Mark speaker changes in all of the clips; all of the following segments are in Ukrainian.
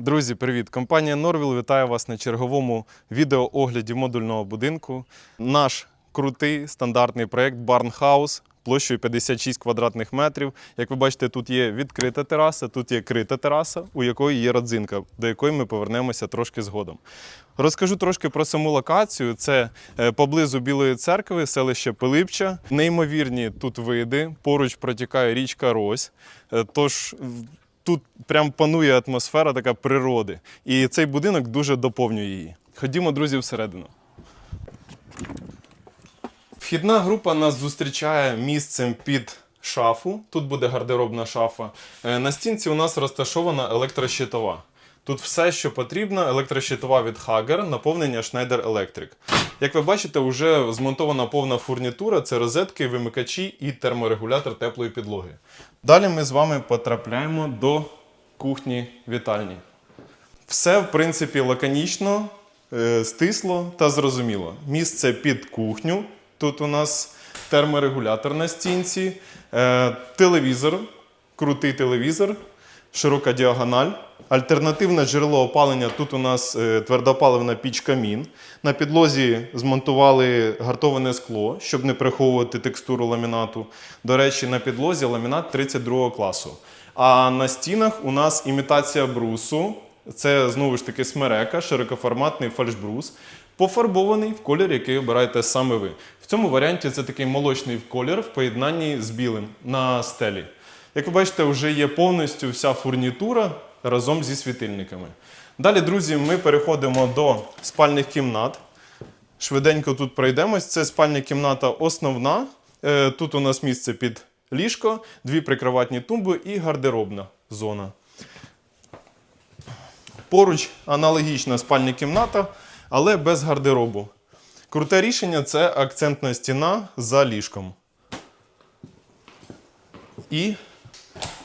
Speaker 1: Друзі, привіт! Компанія Норвіл вітає вас на черговому відеоогляді модульного будинку. Наш крутий стандартний проєкт Барнхаус площею 56 квадратних метрів. Як ви бачите, тут є відкрита тераса, тут є крита тераса, у якої є родзинка, до якої ми повернемося трошки згодом. Розкажу трошки про саму локацію. Це е, поблизу Білої церкви, селище Пилипча. Неймовірні тут види. Поруч протікає річка Рось. Е, Тож тут прям панує атмосфера така природи. І цей будинок дуже доповнює її. Ходімо, друзі, всередину. Вхідна група нас зустрічає місцем під шафу. Тут буде гардеробна шафа. Е, На стінці у нас розташована електрощитова. Тут все, що потрібно, електрощитова від Hager, наповнення Schneider Electric. Як ви бачите, вже змонтована повна фурнітура, це розетки, вимикачі і терморегулятор теплої підлоги. Далі ми з вами потрапляємо до кухні вітальні. Все, в принципі, лаконічно, е, стисло та зрозуміло. Місце під кухню. Тут у нас терморегулятор на стінці, е, телевізор, крутий телевізор, широка діагональ. Альтернативне джерело опалення тут у нас е, твердопаливна піч камін. На підлозі змонтували гартоване скло, щоб не приховувати текстуру ламінату. До речі, на підлозі ламінат 32 класу. А на стінах у нас імітація брусу. Це знову ж таки смерека, широкоформатний фальшбрус, пофарбований в колір, який обираєте саме ви. В цьому варіанті це такий молочний колір в поєднанні з білим на стелі. Як ви бачите, вже є повністю вся фурнітура разом зі світильниками. Далі, друзі, ми переходимо до спальних кімнат. Швиденько тут пройдемось. Це спальня кімната основна. Е, Тут у нас місце під ліжко, дві прикроватні тумби і гардеробна зона. Поруч аналогічна спальня кімната, але без гардеробу. Круте рішення це акцентна стіна за ліжком. І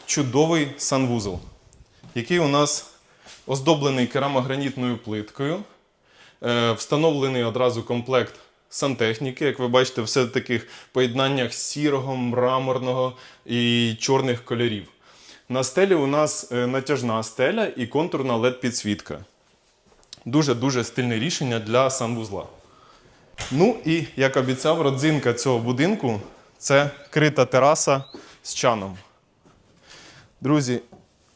Speaker 1: чудовий санвузол, який у нас оздоблений керамогранітною плиткою. Е, Встановлений одразу комплект сантехніки. Як ви бачите, все в таких поєднаннях сірого, мраморного і чорних кольорів. На стелі у нас е, натяжна стеля і контурна LED-підсвітка. Дуже-дуже стильне рішення для санвузла. Ну і, як обіцяв, родзинка цього будинку це крита тераса з чаном. Друзі,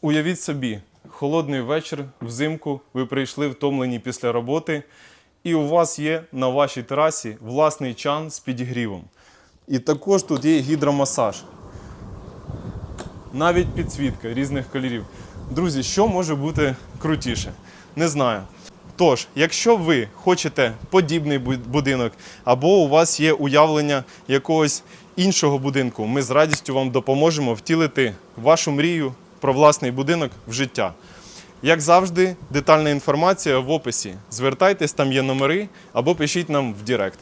Speaker 1: уявіть собі, холодний вечір взимку, ви прийшли втомлені після роботи, і у вас є на вашій терасі власний чан з підігрівом. І також тут є гідромасаж. Навіть підсвітка різних кольорів. Друзі, що може бути крутіше? Не знаю. Тож, якщо ви хочете подібний будинок, або у вас є уявлення якогось іншого будинку, ми з радістю вам допоможемо втілити вашу мрію про власний будинок в життя. Як завжди, детальна інформація в описі. Звертайтесь, там є номери або пишіть нам в Директ.